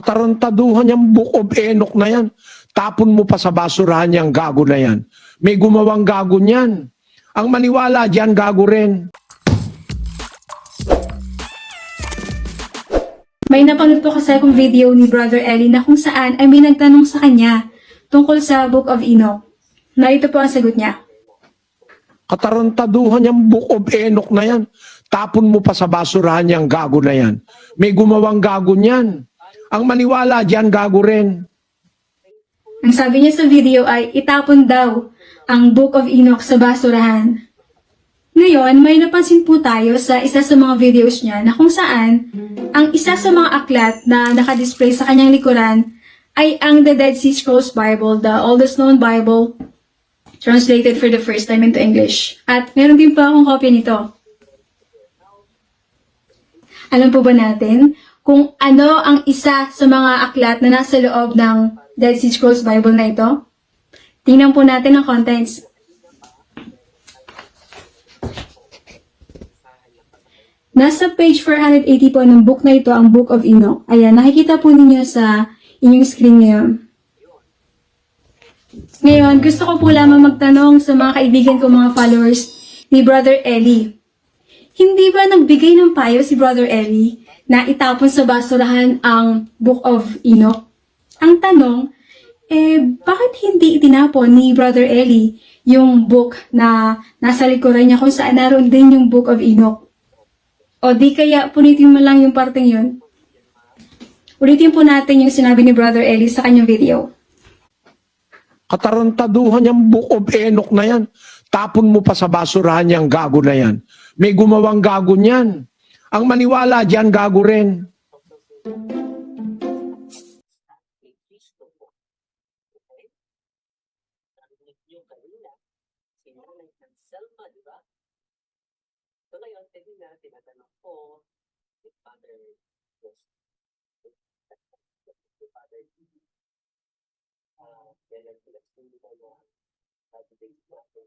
Katarantaduhan yung Book of Enoch na yan. Tapon mo pa sa basurahan yung gago na yan. May gumawang gago niyan. Ang maniwala diyan gago rin. May napanood po kasi akong video ni Brother Eli na kung saan ay may nagtanong sa kanya tungkol sa Book of Enoch. Na ito po ang sagot niya. Katarantaduhan yung Book of Enoch na yan. Tapon mo pa sa basurahan yung gago na yan. May gumawang gago niyan. Ang maniwala diyan gago rin. Ang sabi niya sa video ay itapon daw ang Book of Enoch sa basurahan. Ngayon, may napansin po tayo sa isa sa mga videos niya na kung saan ang isa sa mga aklat na nakadisplay sa kanyang likuran ay ang The Dead Sea Scrolls Bible, the oldest known Bible translated for the first time into English. At meron din pa akong kopya nito. Alam po ba natin kung ano ang isa sa mga aklat na nasa loob ng Dead Sea Scrolls Bible na ito? Tingnan po natin ang contents. Nasa page 480 po ng book na ito, ang Book of Enoch. Ayan, nakikita po ninyo sa inyong screen ngayon. Ngayon, gusto ko po lamang magtanong sa mga kaibigan ko, mga followers ni Brother Eli. Hindi ba nagbigay ng payo si Brother Eli na itapon sa basurahan ang Book of Enoch? Ang tanong, eh, bakit hindi itinapon ni Brother Eli yung book na nasa likuran niya kung saan naroon din yung Book of Enoch? O di kaya punitin mo lang yung parteng yun? Ulitin po natin yung sinabi ni Brother Eli sa kanyang video. Katarantaduhan yung Book of Enoch na yan. Tapon mo pa sa basurahan yung gago na yan. May gumawang gago niyan. Ang maniwala diyan gago rin. Selma, di ba? So ngayon, pwede na tinatanong ko, if Father was si Father. Ah, kailan sila sila na Saturday natin.